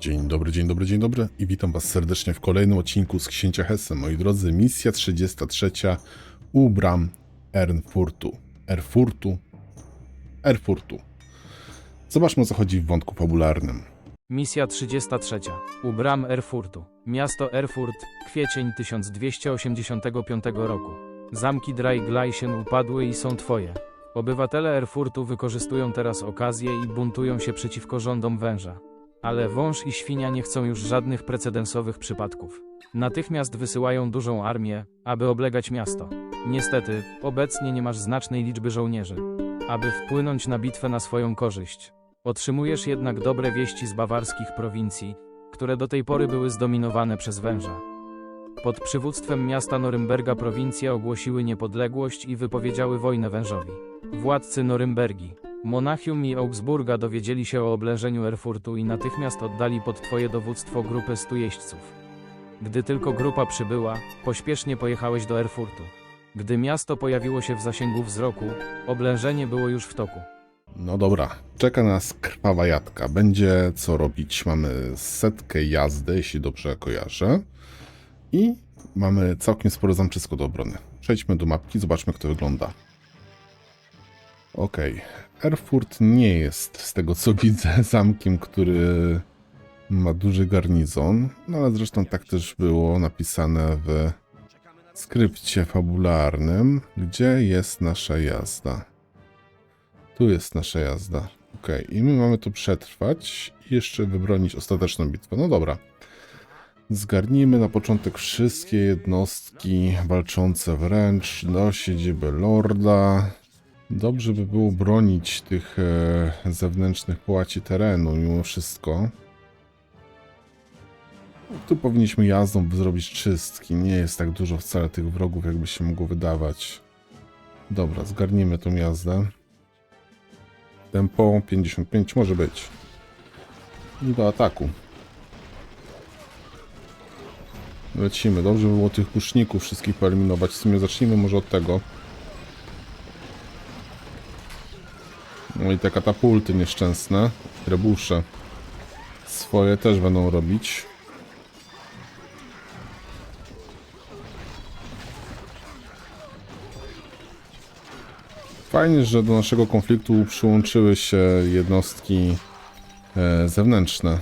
Dzień dobry, dzień dobry, dzień dobry i witam Was serdecznie w kolejnym odcinku z Księcia Hesse. Moi drodzy, misja 33 u bram Ernfurtu. Erfurtu. Erfurtu. Zobaczmy co chodzi w wątku fabularnym. Misja 33. U bram Erfurtu. Miasto Erfurt, kwiecień 1285 roku. Zamki Dreigleichen upadły i są twoje. Obywatele Erfurtu wykorzystują teraz okazję i buntują się przeciwko rządom węża. Ale wąż i świnia nie chcą już żadnych precedensowych przypadków. Natychmiast wysyłają dużą armię, aby oblegać miasto. Niestety, obecnie nie masz znacznej liczby żołnierzy. Aby wpłynąć na bitwę na swoją korzyść, Otrzymujesz jednak dobre wieści z bawarskich prowincji, które do tej pory były zdominowane przez węża. Pod przywództwem miasta Norymberga prowincje ogłosiły niepodległość i wypowiedziały wojnę wężowi. Władcy Norymbergi, Monachium i Augsburga dowiedzieli się o oblężeniu Erfurtu i natychmiast oddali pod twoje dowództwo grupę stu jeźdźców. Gdy tylko grupa przybyła, pośpiesznie pojechałeś do Erfurtu. Gdy miasto pojawiło się w zasięgu wzroku, oblężenie było już w toku. No dobra, czeka nas krwawa jadka. Będzie co robić. Mamy setkę jazdy, jeśli dobrze kojarzę. I mamy całkiem sporo zamczysko do obrony. Przejdźmy do mapki, zobaczmy jak to wygląda. Okej, Erfurt nie jest, z tego co widzę, zamkiem, który ma duży garnizon. No ale zresztą tak też było napisane w skrypcie fabularnym, gdzie jest nasza jazda. Tu jest nasza jazda. Ok, i my mamy tu przetrwać i jeszcze wybronić ostateczną bitwę. No dobra. Zgarnijmy na początek wszystkie jednostki walczące wręcz do siedziby Lorda. Dobrze by było bronić tych e, zewnętrznych połaci terenu mimo wszystko. Tu powinniśmy jazdą zrobić czystki. Nie jest tak dużo wcale tych wrogów, jakby się mogło wydawać. Dobra, zgarnijmy tą jazdę. Tempo 55 może być. I do ataku. Lecimy. Dobrze by było tych puszników wszystkich poeliminować. W sumie zacznijmy może od tego. I te katapulty nieszczęsne. Trebusze. Swoje też będą robić. Fajnie, że do naszego konfliktu przyłączyły się jednostki e, zewnętrzne.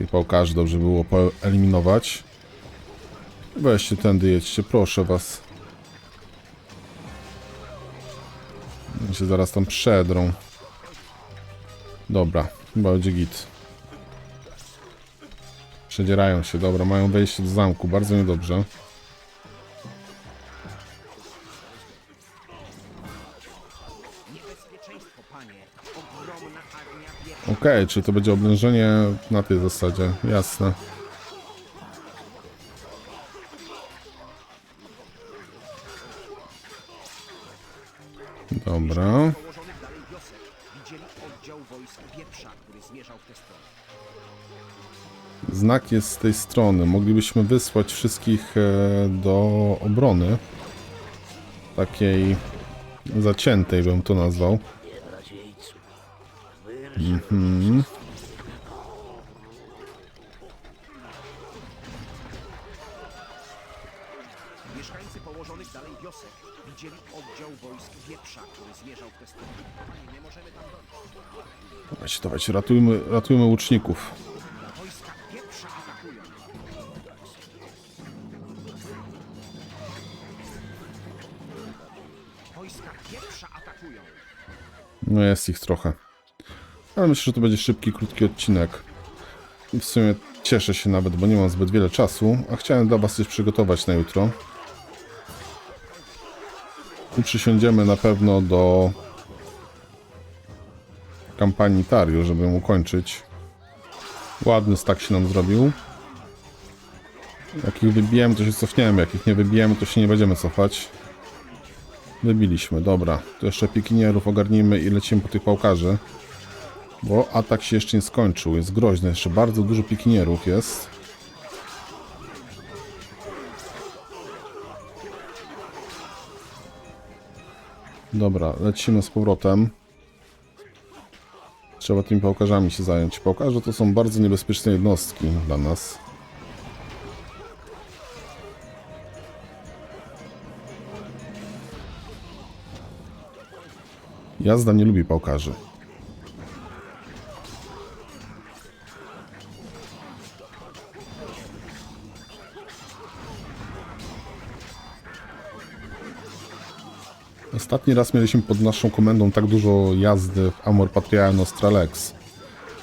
I pałkarzy dobrze było eliminować. Weźcie tędy, jedźcie, proszę was. Oni się zaraz tam przedrą. Dobra, chyba będzie git. Przedzierają się, dobra, mają wejście do zamku, bardzo niedobrze. Okej, czy to będzie oblężenie na tej zasadzie? Jasne. Dobra. Znak jest z tej strony. Moglibyśmy wysłać wszystkich e, do obrony. Takiej zaciętej bym to nazwał. Mhm. Położonych dalej wiosek widzieli oddział wojsk wieprza, który zmierzał w tę stronę. Nie możemy tam dojść. Dawajcie, dawajcie, ratujmy, ratujmy łuczników. Wojska wieprza atakują. Wojska wieprza atakują. No jest ich trochę. Ale myślę, że to będzie szybki, krótki odcinek. I w sumie cieszę się nawet, bo nie mam zbyt wiele czasu, a chciałem dla Was coś przygotować na jutro. I przysiądziemy na pewno do kampanii Tario, żeby ją ukończyć. Ładny stack się nam zrobił. Jak ich wybijemy, to się cofniemy. Jak ich nie wybijemy, to się nie będziemy cofać. Wybiliśmy, dobra. To jeszcze pikinierów ogarnijmy i lecimy po tych pałkarzy. Bo atak się jeszcze nie skończył. Jest groźny. Jeszcze bardzo dużo pikinierów jest. Dobra, lecimy z powrotem. Trzeba tymi pałkarzami się zająć. Pałkarze to są bardzo niebezpieczne jednostki dla nas. Jazda nie lubi pałkarzy. Ostatni raz mieliśmy pod naszą komendą tak dużo jazdy w Amor Patriae Nostralex.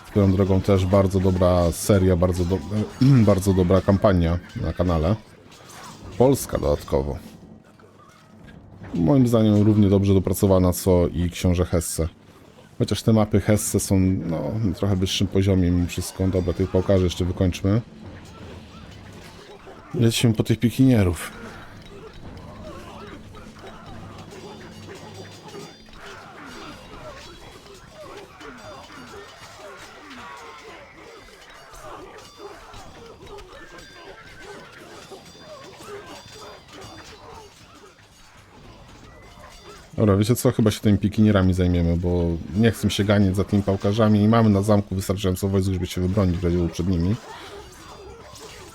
Swoją drogą też bardzo dobra seria, bardzo, do, bardzo dobra kampania na kanale. Polska dodatkowo. Moim zdaniem równie dobrze dopracowana co i książę Hesse. Chociaż te mapy Hesse są no, na trochę wyższym poziomie mimo wszystko. Dobra, tych pałkarzy jeszcze wykończmy. Lecimy po tych pikinierów. Dobra, wiecie co? Chyba się tymi pikinierami zajmiemy, bo nie chcę się ganiać za tymi pałkarzami i mamy na zamku wystarczająco wojsk, żeby się wybronić w razie przed nimi.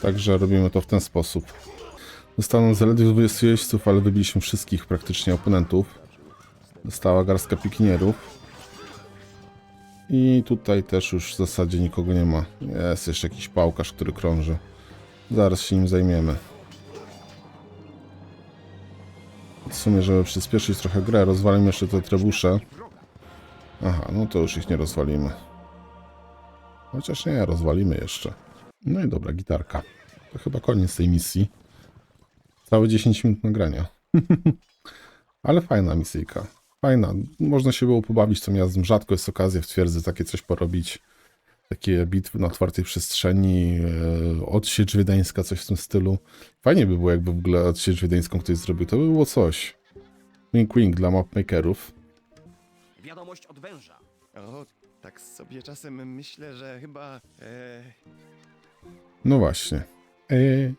Także robimy to w ten sposób. Zostało zaledwie 20 jeźdźców, ale wybiliśmy wszystkich praktycznie oponentów. Została garstka pikinierów. I tutaj też już w zasadzie nikogo nie ma. Jest jeszcze jakiś pałkarz, który krąży. Zaraz się nim zajmiemy. W sumie, żeby przyspieszyć trochę grę, rozwalimy jeszcze te trebusze. Aha, no to już ich nie rozwalimy. Chociaż nie, rozwalimy jeszcze. No i dobra, gitarka. To chyba koniec tej misji. Całe 10 minut nagrania. Ale fajna misyjka. Fajna. Można się było pobawić tą jazdą. Rzadko jest okazja w twierdzy takie coś porobić. Takie bitwy na otwartej przestrzeni, e, odsiecz wiedeńska, coś w tym stylu. Fajnie by było, jakby w ogóle odsiecz wiedeńską ktoś zrobił. To by było coś. Wink wink dla mapmakerów. Wiadomość od węża. O, tak sobie czasem myślę, że chyba. E, No właśnie. Eee.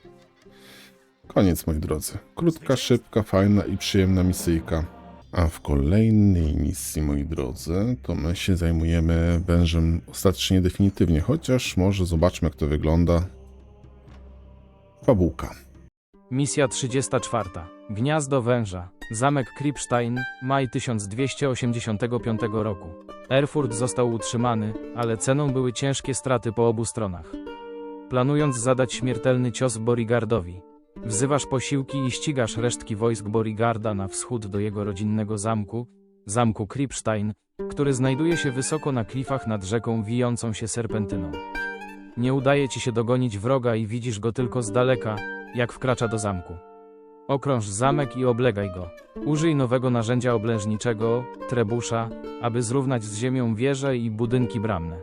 Koniec, moi drodzy. Krótka, szybka, fajna i przyjemna misyjka. A w kolejnej misji, moi drodzy, to my się zajmujemy wężem ostatecznie definitywnie, chociaż może zobaczmy, jak to wygląda. Fabułka. Misja 34. Gniazdo węża. Zamek Kripstein, maj 1285 roku. Erfurt został utrzymany, ale ceną były ciężkie straty po obu stronach. Planując zadać śmiertelny cios Borigardowi, wzywasz posiłki i ścigasz resztki wojsk Borigarda na wschód do jego rodzinnego zamku, zamku Kripstein, który znajduje się wysoko na klifach nad rzeką wijącą się serpentyną. Nie udaje ci się dogonić wroga i widzisz go tylko z daleka, jak wkracza do zamku. Okrąż zamek i oblegaj go. Użyj nowego narzędzia oblężniczego, trebusza, aby zrównać z ziemią wieże i budynki bramne.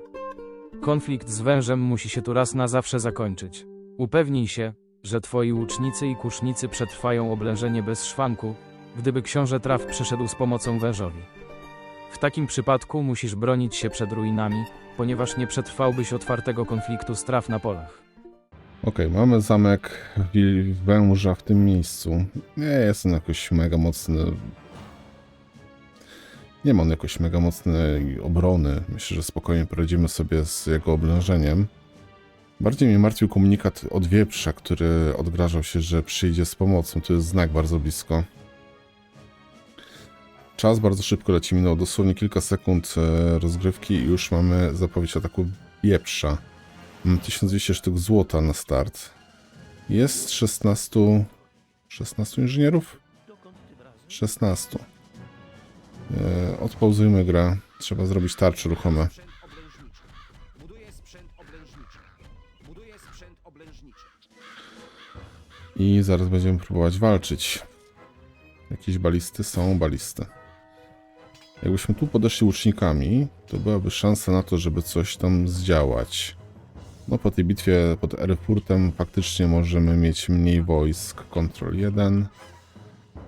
Konflikt z wężem musi się tu raz na zawsze zakończyć. Upewnij się, że twoi łucznicy i kusznicy przetrwają oblężenie bez szwanku, gdyby książę traw przyszedł z pomocą wężowi. W takim przypadku musisz bronić się przed ruinami, ponieważ nie przetrwałbyś otwartego konfliktu z traw na polach. Okej, mamy zamek węża w tym miejscu. Nie jest on jakoś mega mocny. Nie ma on jakoś mega mocnej obrony. Myślę, że spokojnie poradzimy sobie z jego oblężeniem. Bardziej mnie martwił komunikat od wieprza, który odgrażał się, że przyjdzie z pomocą. To jest znak bardzo blisko. Czas bardzo szybko leci, minął dosłownie kilka sekund e, rozgrywki i już mamy zapowiedź ataku wieprza. Mam 1200 sztuk złota na start. Jest 16... 16 inżynierów? 16. E, odpauzujmy grę. Trzeba zrobić tarcze ruchome. I zaraz będziemy próbować walczyć. Jakieś balisty są, balisty. Jakbyśmy tu podeszli łucznikami, to byłaby szansa na to, żeby coś tam zdziałać. No po tej bitwie pod Erfurtem faktycznie możemy mieć mniej wojsk. Control 1.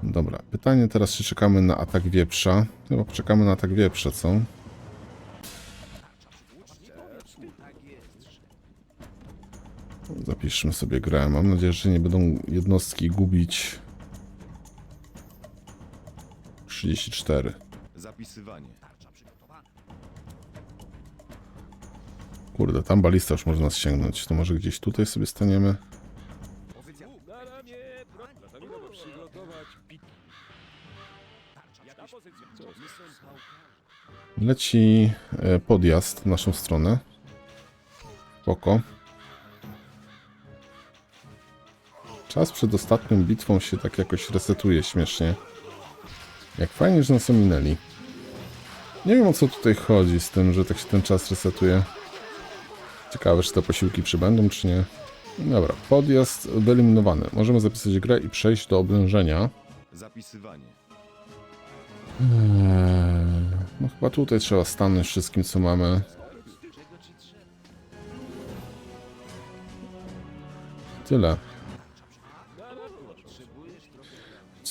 Dobra, pytanie teraz, czy czekamy na atak wieprza? Chyba poczekamy na atak wieprza, co? Zapiszmy sobie grę. Mam nadzieję, że nie będą jednostki gubić. 34. zapisywanie. Kurde, tam balista już może nas sięgnąć. To może gdzieś tutaj sobie staniemy? Leci e, podjazd w naszą stronę. Spoko. Czas przed ostatnią bitwą się tak jakoś resetuje śmiesznie. Jak fajnie, że nas ominęli. Nie wiem o co tutaj chodzi z tym, że tak się ten czas resetuje. Ciekawe, czy te posiłki przybędą, czy nie. Dobra, podjazd wyeliminowany. Możemy zapisać grę i przejść do oblężenia. Zapisywanie. Eee, no chyba tutaj trzeba stanąć wszystkim, co mamy. Tyle.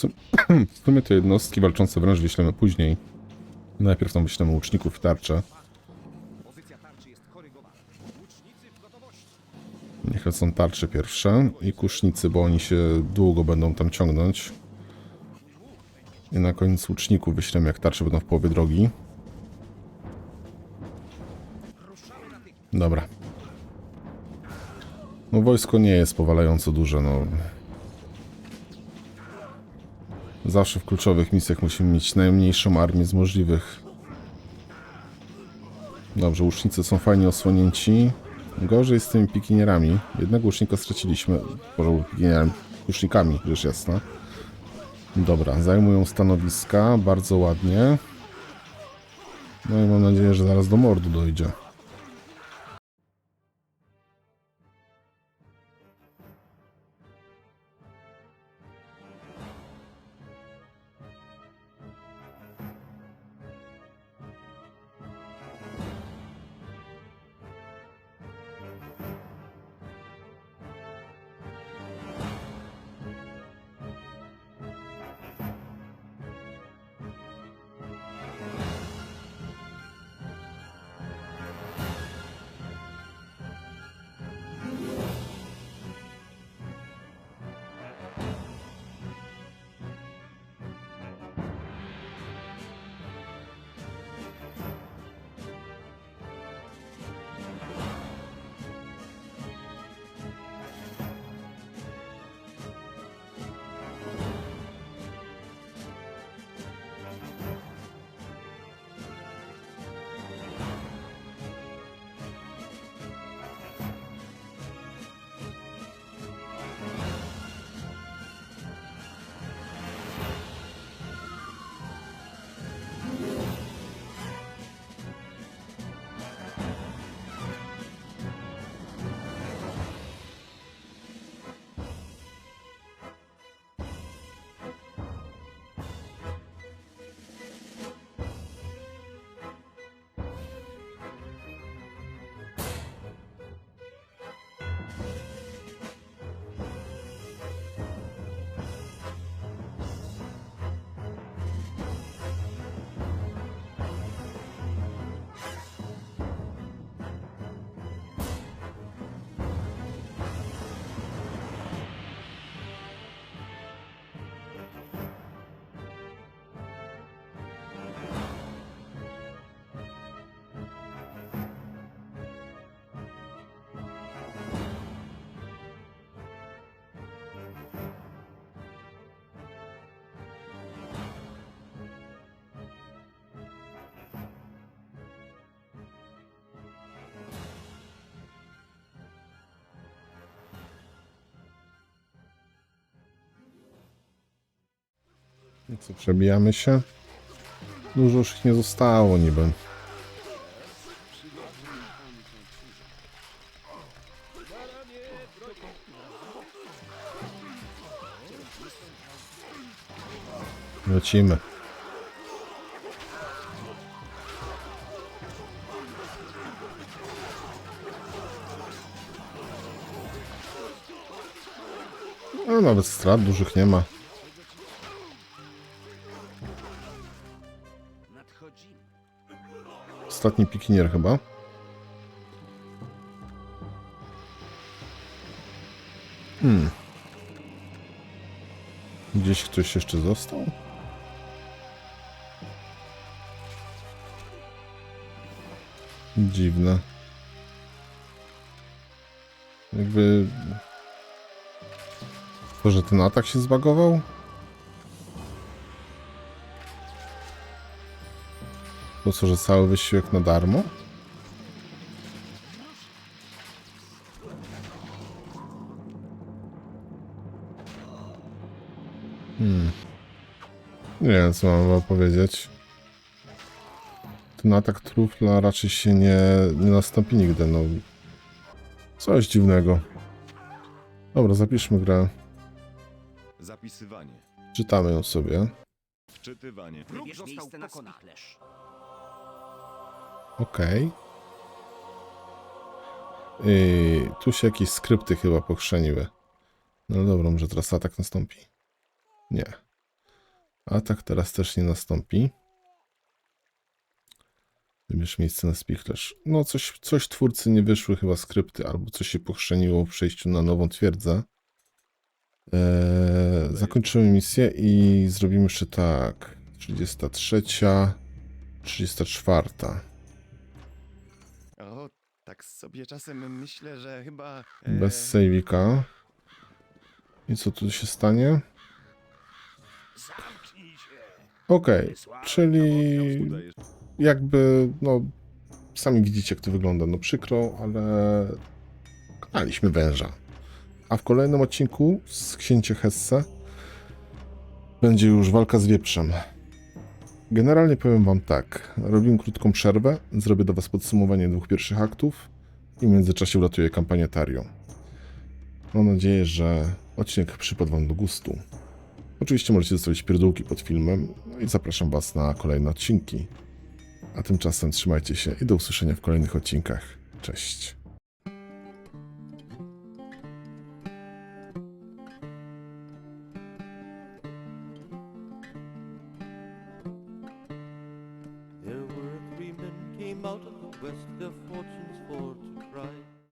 W sumie te jednostki walczące wręcz wyślemy później. Najpierw tam wyślemy łuczników w gotowości. Niech lecą tarcze pierwsze i kusznicy, bo oni się długo będą tam ciągnąć. I na koniec łuczników wyślemy, jak tarcze będą w połowie drogi. Dobra. No wojsko nie jest powalająco duże, no. Zawsze w kluczowych misjach musimy mieć najmniejszą armię z możliwych. Dobrze, łucznicy są fajnie osłonięci. Gorzej z tymi pikinierami. Jednego łucznika straciliśmy. Może pikinierami, łucznikami, rzecz jasna. Dobra, zajmują stanowiska, bardzo ładnie. No i mam nadzieję, że zaraz do mordu dojdzie. I co, przebijamy się? Dużo już ich nie zostało niby. Lecimy. No nawet strat dużych nie ma. Ostatni pikinier chyba. Hmm. Gdzieś ktoś jeszcze został? Dziwne. Jakby... To, że ten atak się zbagował? To co, że cały wysiłek na darmo? Hmm. Nie wiem, co mam wam powiedzieć. Ten atak trufla raczej się nie, nie nastąpi nigdy, no. Coś dziwnego. Dobra, zapiszmy grę. Zapisywanie. Czytamy ją sobie. Wczytywanie. Wróg Wybierz został miejsce na pokonany. Okej. I tu się jakieś skrypty chyba pokrzeniły. No dobra, może teraz atak nastąpi? Nie. Atak teraz też nie nastąpi. Wybierz miejsce na spichlerz. No coś, coś twórcy nie wyszły chyba skrypty, albo coś się pokrzeniło w przejściu na nową twierdzę. Eee, zakończymy misję i zrobimy jeszcze tak. 33, 34. O, tak sobie czasem myślę, że chyba... e, Bez sejwika. I co tu się stanie? Okej, czyli Udajesz. jakby, no, sami widzicie, jak to wygląda. No przykro, ale konaliśmy węża. A w kolejnym odcinku z księcia Hesse będzie już walka z wieprzem. Generalnie powiem wam tak. Robimy krótką przerwę, zrobię do was podsumowanie dwóch pierwszych aktów i w międzyczasie uratuję kampanię Tario. Mam nadzieję, że odcinek przypadł wam do gustu. Oczywiście możecie zostawić pierdółki pod filmem no i zapraszam was na kolejne odcinki. A tymczasem trzymajcie się i do usłyszenia w kolejnych odcinkach. Cześć.